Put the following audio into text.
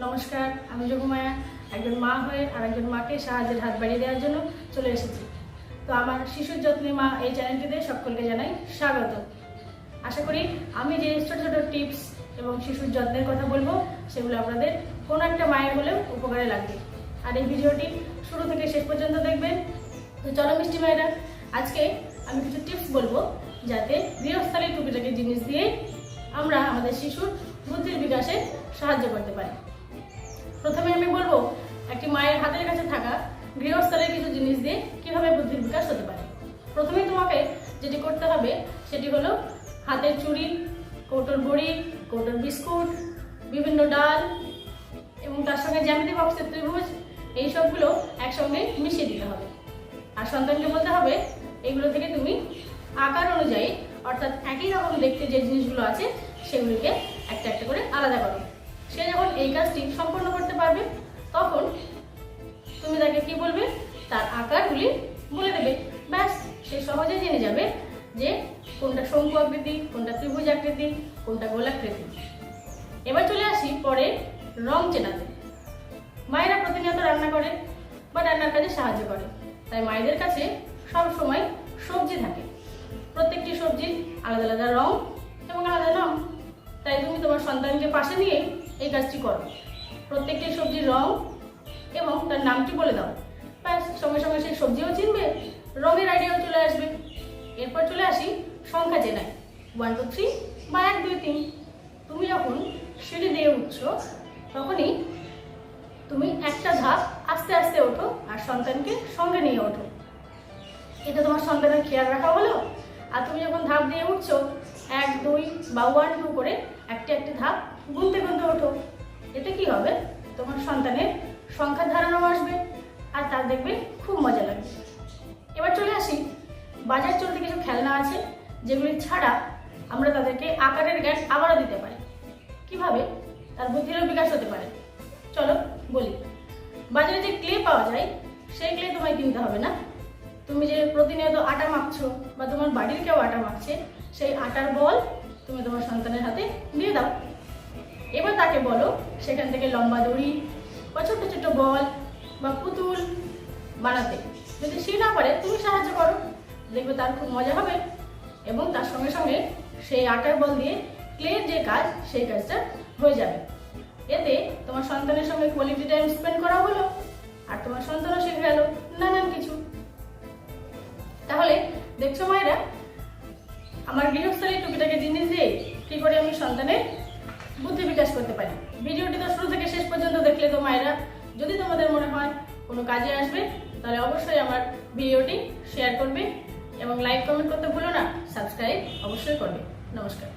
নমস্কার, আমি যোগমায়া একজন মা হয়ে আর একজন মাকে সাহায্যের হাত বাড়িয়ে দেওয়ার জন্য চলে এসেছি। তো আমার শিশুর যত্নে মা এই চ্যানেলটিতে সকলকে জানাই স্বাগত। আশা করি আমি যে ছোট ছোট টিপস এবং শিশুর যত্নের কথা বলব, সেগুলো আপনাদের কোনো একটা মায়ের হলেও উপকারে লাগবে। আর এই ভিডিওটি শুরু থেকে শেষ পর্যন্ত দেখবেন। তো চলো মিষ্টি মায়েরা, আজকে আমি কিছু টিপস বলব যাতে গৃহস্থালী টুকিটাকি জিনিস দিয়ে আমরা আমাদের শিশুর বুদ্ধির বিকাশে সাহায্য করতে পারি। প্রথমে আমি বলব, একটি মায়ের হাতের কাছে থাকা গৃহস্থলের কিছু জিনিস দিয়ে কীভাবে বুদ্ধির বিকাশ হতে পারে। প্রথমে তোমাকে যেটি করতে হবে, সেটি হলো হাতের চুড়ি, কৌটোর বড়ি, কৌটোর বিস্কুট, বিভিন্ন ডাল এবং তার সঙ্গে জ্যামিতি বক্সের ত্রিভুজ, এই সবগুলো একসঙ্গে মিশিয়ে দিতে হবে। আর সন্তানকে বলতে হবে, এগুলো থেকে তুমি আকার অনুযায়ী, অর্থাৎ একই রকম দেখতে যে জিনিসগুলো আছে, সেগুলিকে একটা একটা করে আলাদা করো। সে যখন এই কাজটি সম্পন্ন করতে পারবে, তখন তুমি তাকে কি বলবে? তার আকারগুলি বলে দেবে। ব্যাস, সে সহজে জেনে যাবে যে কোনটা শঙ্কু আকৃতি, কোনটা ত্রিভুজ আকৃতি, কোনটা গোলাকৃতি এবার চলে আসি পরে রং চেনাতে। মায়েরা প্রতিনিয়ত রান্না করে বা রান্নার কাজে সাহায্য করে। তাই মায়েদের কাছে সব সময় সবজি থাকে। প্রত্যেকটি সবজির আলাদা আলাদা রং এবং আলাদা নাম তাই তুমি তোমার সন্তানকে পাশে নিয়ে এই কাজটি করো। প্রত্যেকটি সবজির রং এবং তার নামটি বলে দাও। ব্যাস, সঙ্গে সঙ্গে সেই সবজিও চিনবে, রঙের আইডিয়াও চলে আসবে। এরপর চলে আসি সংখ্যা চেনায়। ওয়ান টু থ্রি বা এক, দুই, তিন। তুমি যখন সিঁড়ি দিয়ে উঠছো, তখনই তুমি একটা ধাপ আস্তে আস্তে ওঠো আর সন্তানকে সঙ্গে নিয়ে ওঠো। এটা তোমার সন্তানের খেয়াল রাখা হলো? আর তুমি যখন ধাপ দিয়ে উঠছো, এক, দুই বা ওয়ান টু করে একটি একটি ধাপ তার দেখবে খুব মজা লাগবে। এবার চলে আসি। বাজার চলতে কিছু খেলনা আছে, যেগুলি ছাড়া আমরা তাদেরকে আকারের জ্ঞান আবারও দিতে পারি। কীভাবে? তার বুদ্ধিরও বিকাশ হতে পারে। চলো বলি। বাজারে যে ক্লে পাওয়া যায়, সেই ক্লে তোমায় কিনতে হবে না। তুমি যে প্রতিনিয়ত আটা মাখছো বা তোমার বাড়ির কেউ আটা মাখছে, সেই আটার বল তুমি তোমার সন্তানের হাতে দিয়ে দাও। এবার তাকে বলো, সেখান থেকে লম্বা দড়ি বা ছোট ছোট বল বা পুতুল বানাতে। যদি সে না পারে, তুমি সাহায্য করো। দেখবে তার খুব মজা হবে। এবং তার সঙ্গে সঙ্গে সেই আটার বল দিয়ে ক্লের যে কাজ, সেই কাজটা হয়ে যাবে। এতে তোমার সন্তানের সঙ্গে কোয়ালিটি টাইম স্পেন্ড করা হলো আর তোমার সন্তানও শিখে গেল নানান কিছু। তাহলে দেখছ মায়েরা, আমার গৃহস্থলী টুকিটাকে জিনিস দিয়ে কি করে আমি সন্তানের বুদ্ধি বিকাশ করতে পারি? ভিডিওটি তো শুরু থেকে শেষ পর্যন্ত দেখলে তো মায়েরা, যদি তোমাদের মনে হয় কোনো কাজে আসবে তাহলে অবশ্যই আমার ভিডিওটি শেয়ার করবে এবং লাইক কমেন্ট করতে ভুলো না, সাবস্ক্রাইব অবশ্যই করবে। নমস্কার।